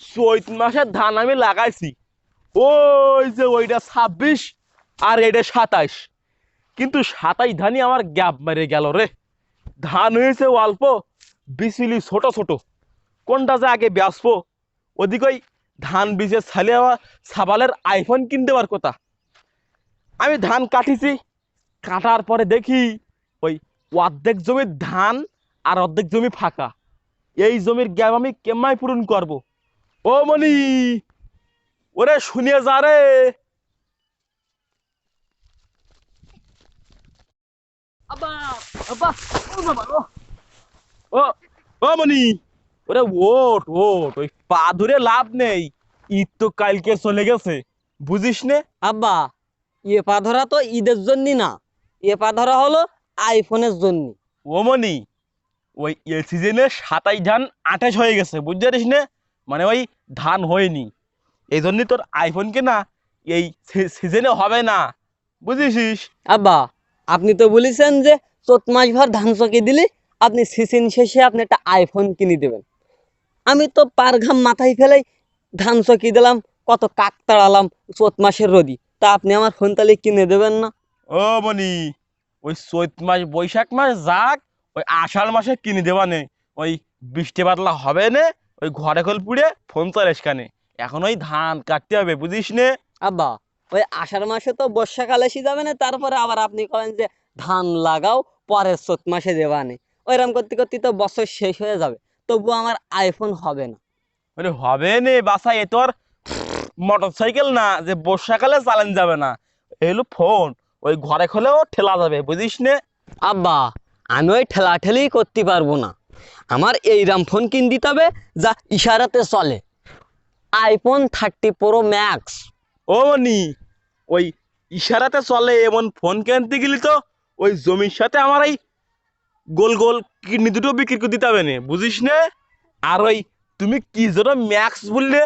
চৈত মাসের ধান আমি লাগাইছি। ওই যে ওইটা ছাব্বিশ আর এইটা সাতাইশ। কিন্তু সাতাইশ ধানই আমার গ্যাপ মেরে গেল রে। ধান হয়েছে অল্প, বিচিলি ছোট ছোট। কোনটা যে আগে বেসবো ওদিকে ধান বীজের ছালে সাবালের আইফোন কিনতে পার কথা? আমি ধান কাটিছি, কাটার পরে দেখি ওই অর্ধেক জমির ধান আর অর্ধেক জমি ফাঁকা। এই জমির গ্যাপ আমি কেমাই পূরণ করব? ও মনি ওরে শুনিয়ে যা রে। আব্বা আব্বা ও বাবা ও। ও ও মনি ওরে ওট ওট ওই পা ধরে লাভ নেই ঈদ তো কালকে চলে গেছে বুঝিস নে। আব্বা ইয়ে পা ধরা তো ঈদের জন্য না ইয়ে পা ধরা হলো আইফোনের জন্য ও মনি ওই এ সিজনে সাতাইশ ধান আঠাশ হয়ে গেছে বুঝতে পারিস নে? মানে ওই ধান হয়নি। এই জন্যই তোর আইফোন কেনা এই সিজনে হবে না। বুঝেছিস? আব্বা আপনি তো বলেছেন যে চোত মাস ভর ধান চকে দিলে আপনি সিজন শেষে আপনি একটা আইফোন কিনে দেবেন। আমি তো পার ঘাম মাথায় ফেলেই ধান চকি দিলাম কত কাক তাড়ালাম চোদ্দ মাসের রোদি। তা আপনি আমার ফোন তাহলে কিনে দেবেন না? ও মনি ওই চৈত মাস বৈশাখ মাস যাক ওই আষাঢ় মাসে কিনে দেবা নে ওই বৃষ্টি বাদলা হবে না? ওই ঘরে খোল পুড়ে ফোন চলেস কানে এখন ওই ধান কাটতে হবে বুঝিস নে? আব্বা ওই আষাঢ় মাসে তো বর্ষাকাল এসে যাবে না তারপরে আবার আপনি করেন যে ধান লাগাও পরের চোত মাসে দেবা নেই ওইরকম করতে করতে তো বছর শেষ হয়ে যাবে তবুও আমার আইফোন হবে না। বলে হবে নে বাসা এ তোর মোটর সাইকেল না যে বর্ষাকালে চালান যাবে না। এলো ফোন ওই ঘরে খোলেও ঠেলা যাবে বুঝিস নে? আব্বা আমি ওই ঠেলা ঠেলাঠেলি করতে পারব না। আমার এইরাম ফোন কিন দিতে হবে যা ইশারাতে চলে। আইফোন থার্টি প্রো ম্যাক্স ও নি ওই ইশারাতে চলে এমন ফোন কিনতে গেলি তো ওই জমির সাথে আমার এই গোল গোল কিডনি দুটো বিক্রি করে দিতে হবে না বুঝিস নে? আর ওই তুমি কি যেন ম্যাক্স বললে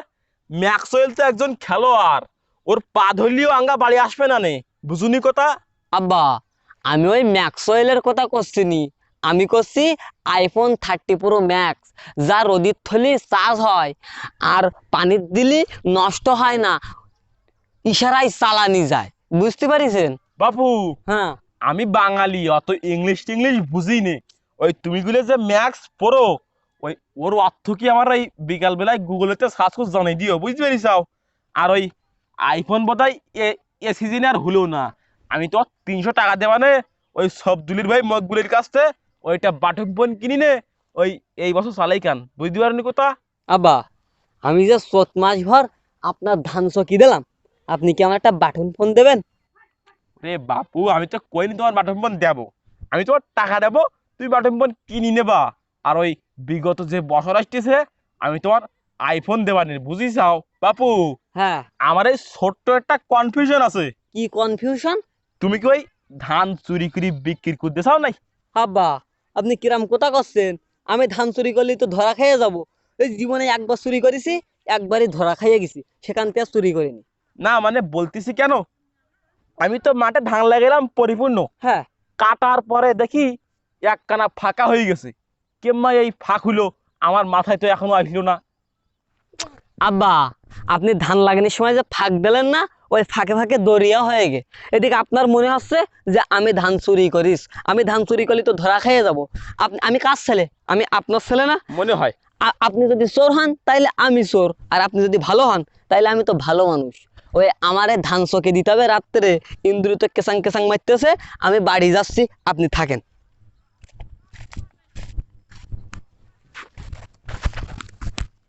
ম্যাক্স ওয়েল তো একজন খেলোয়াড় ওর পা ধরলেও আঙ্গা বাড়ি আসবে না নে বুঝুনি কথা? আব্বা আমি ওই ম্যাক্সওয়েলের কথা করছি নি। আমি করছি আইফোন থার্টি প্রো ম্যাক্স যা রোদির থলি চার্জ হয় আর পানির দিলি নষ্ট হয় না ইশারায় চালানি যায় বুঝতে পারিছেন? বাপু হ্যাঁ। আমি বাঙালি অত ইংলিশ টিংলিশ বুঝি নে ওই তুমি গুলো যে ম্যাক্স পড়ো ওই ওর অর্থ কি আমার ওই বিকালবেলায় গুগলেতে সার্চ করে জানাই দিও বুঝতে পারিসাও আর ওই আইফোন বোধহয় এ এ সিজনে আর হলো না। আমি তো তিনশো টাকা দেওয়া নে ওই সবদুলির ভাই মকবুলের কাছ থেকে ওইটা বাটক ফোন কিনি নে ওই এই বছর চালাই কান বুঝতে পারেনি কোথা? আব্বা আমি যে চোদ্দ মাস ভর আপনার ধান চকি দিলাম আপনি কি আমার একটা বাটন ফোন দেবেন? রে বাপু আমি তো কইনি তোমার বাটন ফোন দেবো। আমি তোমার টাকা দেবো তুমি বাটন ফোন কিনি নেবা। আর ওই বিগত যে বছর আসতেছে আমি তোমার আইফোন দেবা নি বুঝিসাও বাপু হ্যাঁ। আমার এই ছোট্ট একটা কনফিউশন আছে। কি কনফিউশন তুমি কি ওই ধান চুরি করে বিক্রি করতে চাও নাই? আব্বা আপনি কিরাম কোথা করছেন আমি ধান চুরি করলেই তো ধরা খাইয়ে যাব। এই জীবনে একবার চুরি করেছি একবারই ধরা খাইয়ে গেছি। সেখান থেকে চুরি করিনি। না মানে বলতেছি কেন? আমি তো মাঠে ধান লাগালাম পরিপূর্ণ। হ্যাঁ। কাটার পরে দেখি এক কানা ফাঁকা হয়ে গেছে। কেম্মা এই ফাঁক হলো আমার মাথায় তো এখনও আসলো না। আব্বা আপনি ধান লাগানোর সময় যে ফাঁক দিলেন না ওই ফাঁকে ফাঁকে দরিয়া হয়ে গে। এদিকে আপনার মনে হচ্ছে যে আমি ধান চুরি করিস। আমি ধান চুরি করলে তো ধরা খেয়ে যাব। আপনি আমি কার ছেলে? আমি আপনার ছেলে না? মনে হয়। আপনি যদি চোর হন তাইলে আমি চোর। আর আপনি যদি ভালো হন তাইলে আমি তো ভালো মানুষ। ওই আমারে ধান চকে দিতে হবে রাত্রে ইন্দ্র তো কেসাং কেসাং মারতেছে আমি বাড়ি যাচ্ছি আপনি থাকেন।